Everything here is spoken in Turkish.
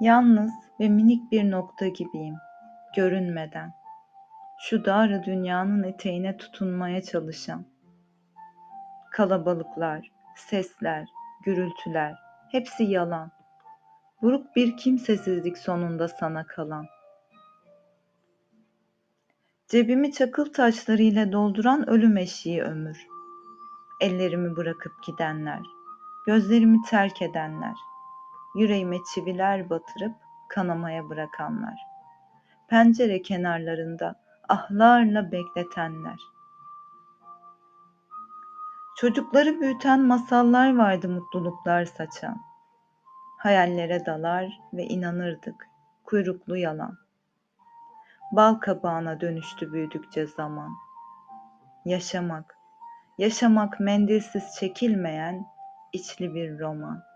Yalnız ve minik bir nokta gibiyim, görünmeden. Şu dar dünyanın eteğine tutunmaya çalışan. Kalabalıklar, sesler, gürültüler, hepsi yalan. Buruk bir kimsesizlik sonunda sana kalan. Cebimi çakıl taşlarıyla dolduran ölüm eşiği ömür. Ellerimi bırakıp gidenler, gözlerimi terk edenler, yüreğime çiviler batırıp kanamaya bırakanlar. Pencere kenarlarında ahlarla bekletenler. Çocukları büyüten masallar vardı mutluluklar saçan. Hayallere dalar ve inanırdık kuyruklu yalan. Bal kabağına dönüştü büyüdükçe zaman. Yaşamak, yaşamak mendilsiz çekilmeyen içli bir roman.